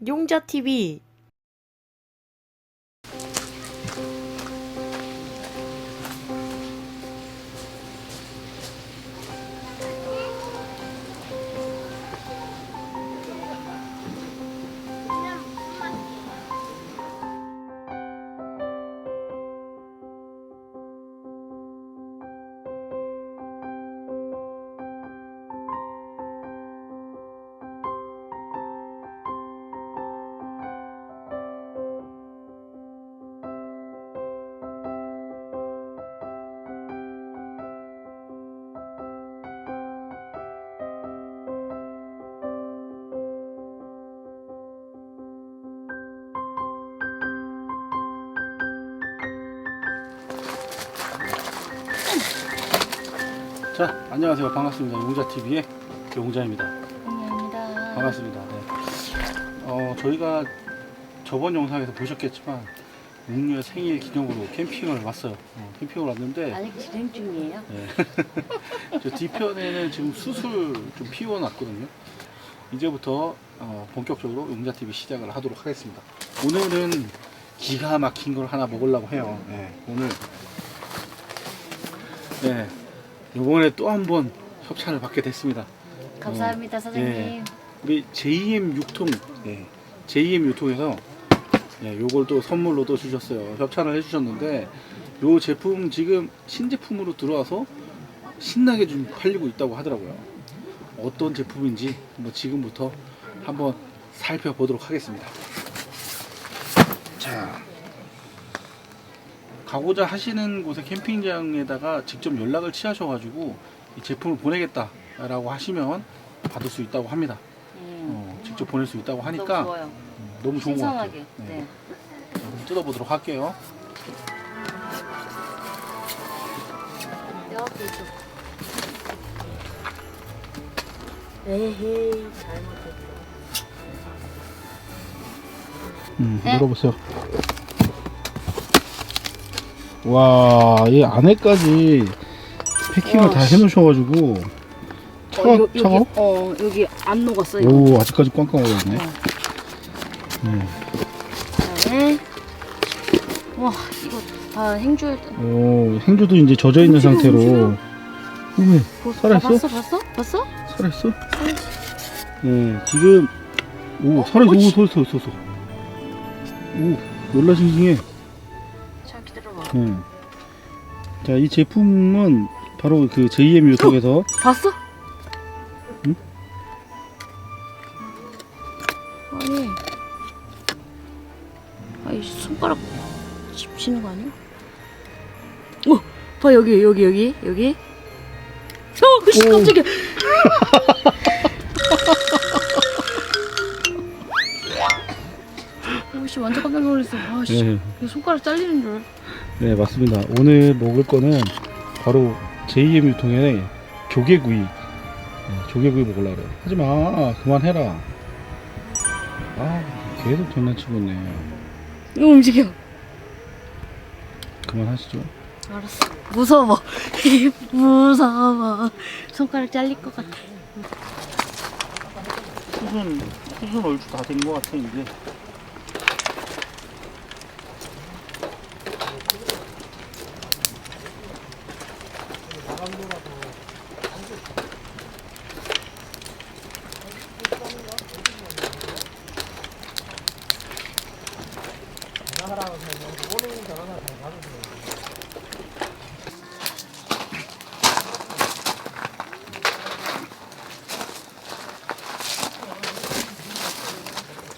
용자TV 안녕하세요. 반갑습니다. 용자TV의 용자입니다. 안녕입니다. 반갑습니다. 네. 어, 저희가 저번 영상에서 보셨겠지만, 웅녀 생일 기념으로 캠핑을 왔어요. 어, 캠핑을 왔는데, 아직 진행 중이에요. 네. 저 뒤편에는 지금 수술 좀 피워놨거든요. 이제부터 어, 본격적으로 용자TV 시작을 하도록 하겠습니다. 오늘은 기가 막힌 걸 하나 먹으려고 해요. 네, 오늘 네, 이번에 또 한 번 협찬을 받게 됐습니다. 감사합니다, 사장님. 예. 우리 JM 유통, 예, JM 유통에서 예, 요걸 또 선물로 또 주셨어요. 협찬을 해주셨는데 요 제품 지금 신제품으로 들어와서 신나게 좀 팔리고 있다고 하더라고요. 어떤 제품인지 뭐 지금부터 한번 살펴보도록 하겠습니다. 자, 가고자 하시는 곳의 캠핑장에다가 직접 연락을 취하셔가지고 이 제품을 보내겠다라고 하시면 받을 수 있다고 합니다. 음, 어, 직접 보낼 수 있다고 하니까 너무 좋아요. 음, 너무 좋은 것 같아요. 신선하게. 네. 네. 자, 그럼 뜯어보도록 할게요. 뼈 에헤이, 잘못했어. 음, 네. 열어보세요. 와, 이 안에까지 패킹을 와, 다 씨. 해놓으셔가지고 차가 어, 요, 차가? 여기, 어, 여기 안 녹았어, 이거. 오, 아직까지 꽝꽝 얼어있네. 어. 네. 그다음에 와, 이거 다 행주에 오, 생주도 이제 젖어 있는 움직여, 상태로. 움직여. 어머, 보- 살아있어? 봤어, 봤어? 봤어? 살아있어? 네, 지금 오, 어, 살아있어. 오, 어이씨. 서 있어, 서 있어. 오, 놀라 싱싱해. 네. 자, 이 제품은 바로 그 JM 유통에서 봤어? 응? 아니, 아이 손가락 집히는 거 아니야? 어, 봐 여기 여기 여기 여기. 어, 씨, 오. 깜짝이야. 오씨 완전 깜짝 놀랐어. 아씨, 네. 이거 손가락 잘리는 줄. 네 맞습니다 오늘 먹을 거는 바로 JM 유통의 조개구이 네, 조개구이 먹으려고 그래요 하지마 그만해라 아 계속 장난치고 있네 이거 움직여. 그만하시죠 알았어. 무서워. 무서워. 손가락 잘릴 것 같아. 수순 수순 얼추 다 된 것 같아 이제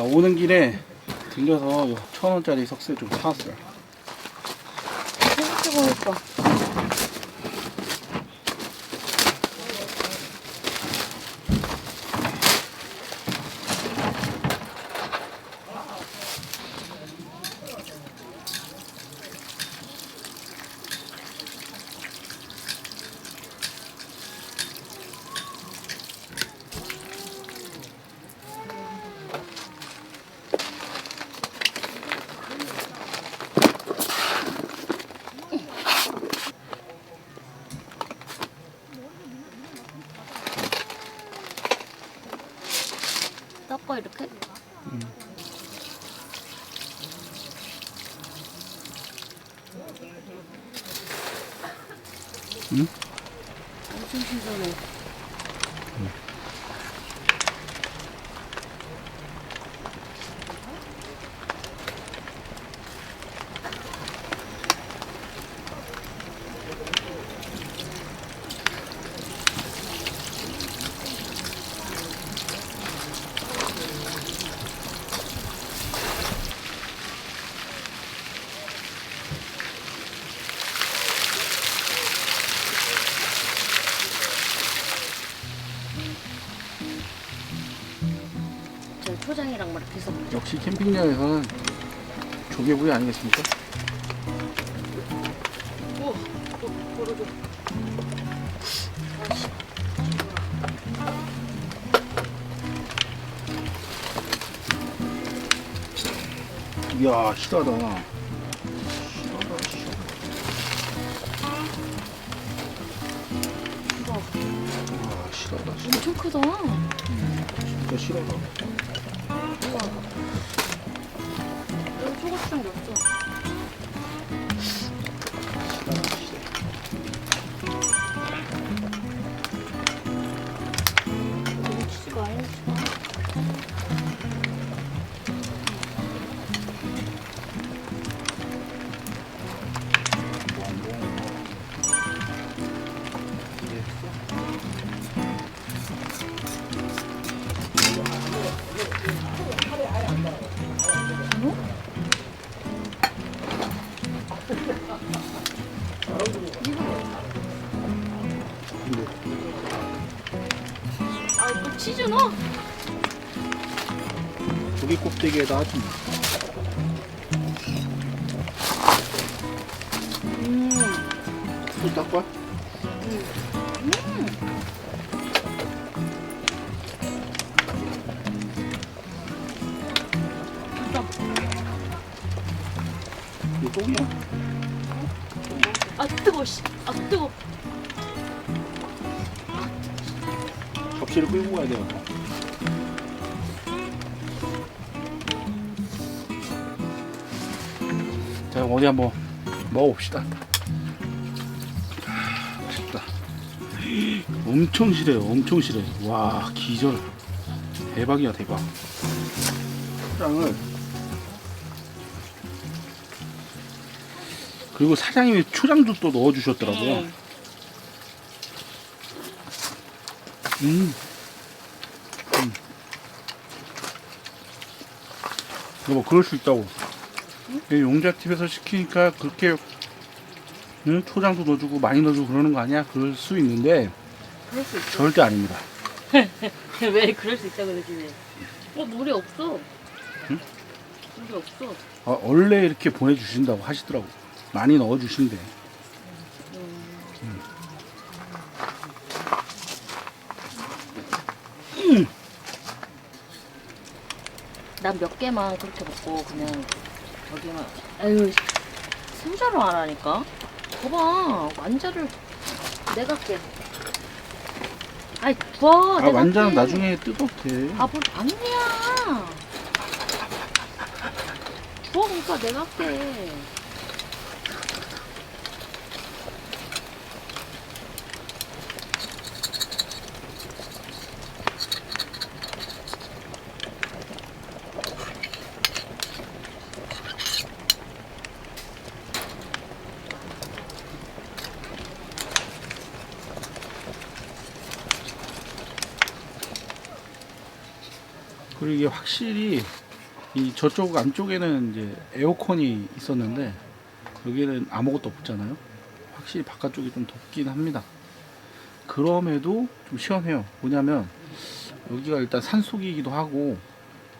자 오는 길에 들려서 요천 원짜리 석쇠 좀 사왔어요 생각해보니까. 저 초장이랑 막 이렇게 해서. 역시 캠핑장에서는 조개구이 아니겠습니까? 벌어져. 이야 실하다 실하다 실하다 와 실하다 실- 엄청 크다. 진짜 실하다 여기 초고 껍데기에다 좀 음. 술 닦아? 이거 똥이야? 아, 뜨거워, 씨. 아, 뜨거워. 접시를 끌고 가야 돼요 자 어디 한번 먹어봅시다. 아, 맛있다 엄청 실해요 엄청 실해. 와 기절. 대박이야 대박. 초장을. 그리고 사장님이 초장도 또 넣어주셨더라고요. 음. 음. 음. 여보 그럴 수 있다고. 이 용자집에서 시키니까 그렇게 응? 초장도 넣어주고 많이 넣어주고 그러는 거 아니야? 그럴 수 있는데 그럴 수 있어. 절대 아닙니다 왜 그럴 수 있다 그러지 왜? 어 물이 없어. 응? 물이 없어. 어, 원래 이렇게 보내주신다고 하시더라고 많이 넣어주신대 난몇 개만 그렇게 먹고 그냥 저기만. 아유 승자로 안 하니까. 봐봐 완자를 내가 할게. 아이 부어. 아 내가 완자는 할게. 나중에 뜯어도 돼 아 뭘 아니야. 부어 그러니까 내가 할 그리고 이게 확실히 이 저쪽 안쪽에는 이제 에어컨이 있었는데 여기는 아무것도 없잖아요. 확실히 바깥쪽이 좀 덥긴 합니다. 그럼에도 좀 시원해요. 뭐냐면 여기가 일단 산속이기도 하고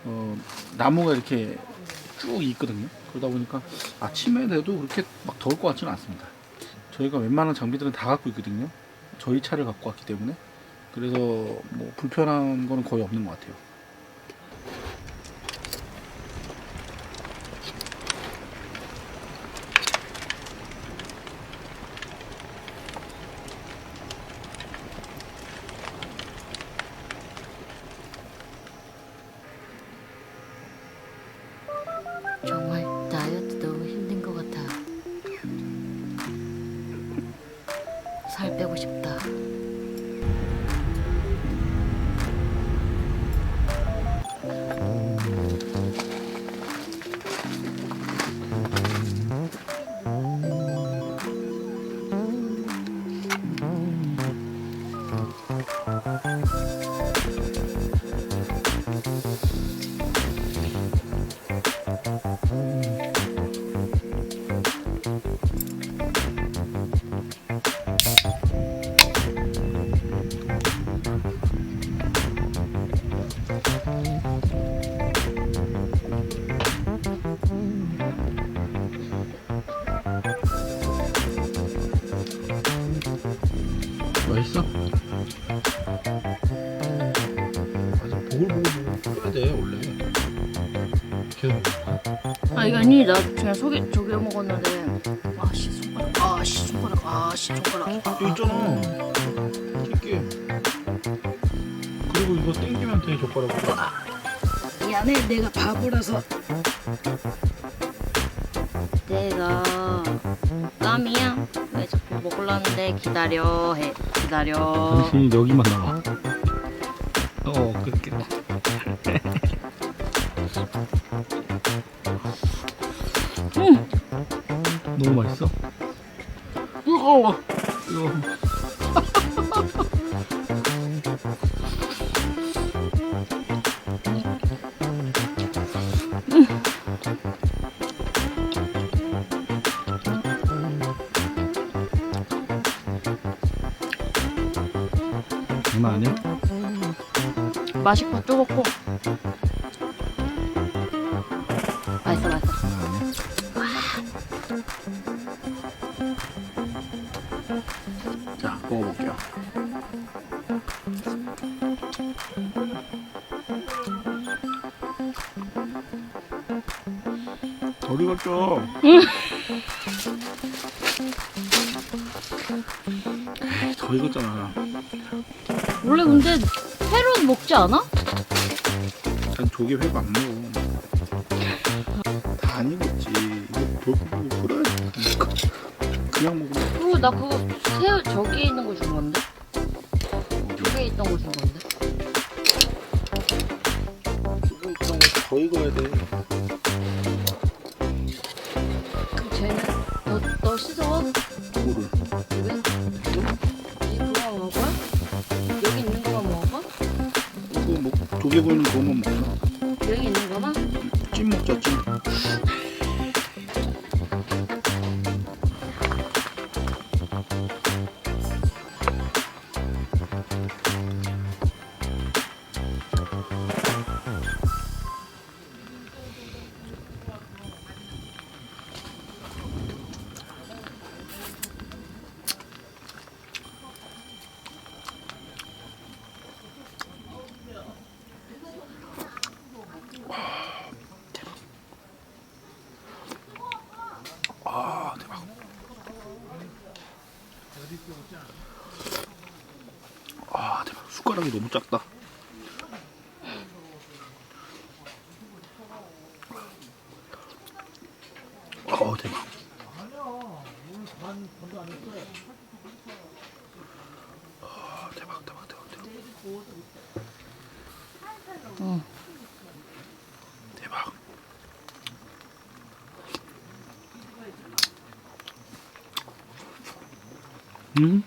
어, 나무가 이렇게 쭉 있거든요. 그러다 보니까 아침에 돼도 그렇게 막 더울 것 같지는 않습니다. 저희가 웬만한 장비들은 다 갖고 있거든요. 저희 차를 갖고 왔기 때문에 그래서 뭐 불편한 거는 거의 없는 것 같아요. 맞아 보글보글 끓여야 돼 원래. 계속 아 이게 아니 나 그냥 속에 저기 먹었는데. 아씨 손가락. 아씨 손가락. 아씨 손가락. 아, 있잖아. 튀게. 그리고 이거 땡기면 돼 젓가락으로. 미안해 내가 바보라서. 내가 깜이야. 왜 자꾸 먹으려는데 기다려 해. 기다려. 당신이 여기만 나와 어 그렇게. 응 너무 맛있어? 무거워. 이거 장 맛있고 뜨겁고 맛있어 맛있어? 자 먹어볼게요 어디 갔죠? 더 익었잖아 원래 근데 회로 먹지 않아? 난 조개 회가 안 먹어. 다 안 익었지. 이거 돌고 끓여야 돼 그냥 먹으면 그리고 나 그거 새우 저기에 있는 거 준 건데? 저기에 있던 거 준 건데? 이거 있던 거더 익어야 돼 아 대박. 아 대박. 숟가락이 너무 작다 어 대박 아 대박 대박 대박 대박 응. 대박 음?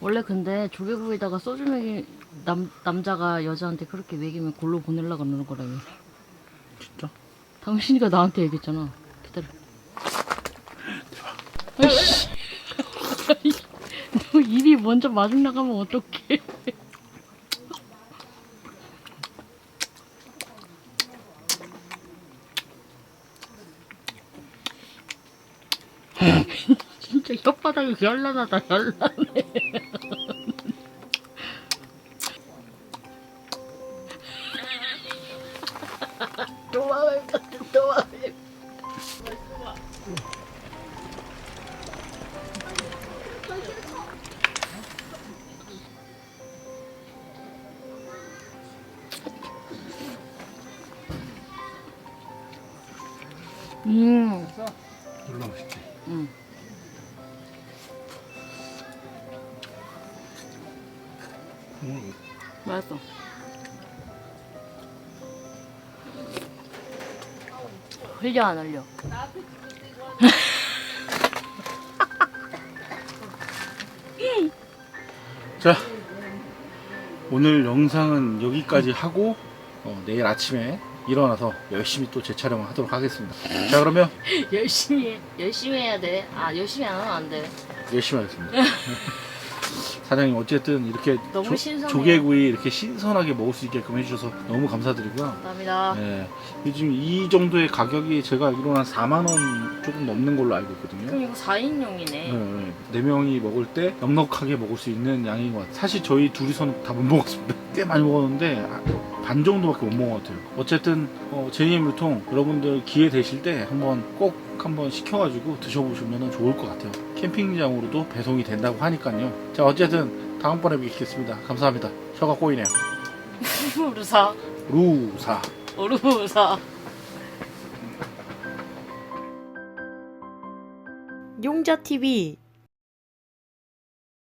원래 근데 조개구이다가 소주 먹이 남, 남자가 여자한테 그렇게 먹이면 골로 보내려고 그러는 거라며 진짜? 당신이가 나한테 얘기했잖아 아이씨. 너 입이 먼저 마중 나가면 어떡해. 진짜 혓바닥이 좋아해 좋아해 음. 놀라 맛있지. 음. 음. 맛있어. 흘려 안 흘려? 자, 오늘 영상은 여기까지 하고 어, 내일 아침에 일어나서 열심히 또 재촬영을 하도록 하겠습니다. 자, 그러면 열심히 해. 열심히 해야 돼. 아 열심히 안 하면 안 돼. 열심히 하겠습니다. 사장님 어쨌든 이렇게 너무 신선해요. 조개구이 이렇게 신선하게 먹을 수 있게끔 해주셔서 너무 감사드리고요. 감사합니다. 네, 요즘 이 정도의 가격이 제가 알기로는 한 4만 원 조금 넘는 걸로 알고 있거든요. 그럼 이거 4인용이네. 네, 네. 네 명이 먹을 때 넉넉하게 먹을 수 있는 양인 것 같아요. 사실 저희 둘이서는 다 못 먹었습니다. 꽤 많이 먹었는데 아, 반 정도밖에 못 먹은 것 같아요. 어쨌든 어, JM 유통 여러분들 기회 되실 때 한번 꼭 한번 시켜가지고 드셔보시면 좋을 것 같아요. 캠핑장으로도 배송이 된다고 하니까요. 자 어쨌든 다음번에 뵙겠습니다. 감사합니다. 혀가 꼬이네요. 우르사. 루사. 우르사. 용자 TV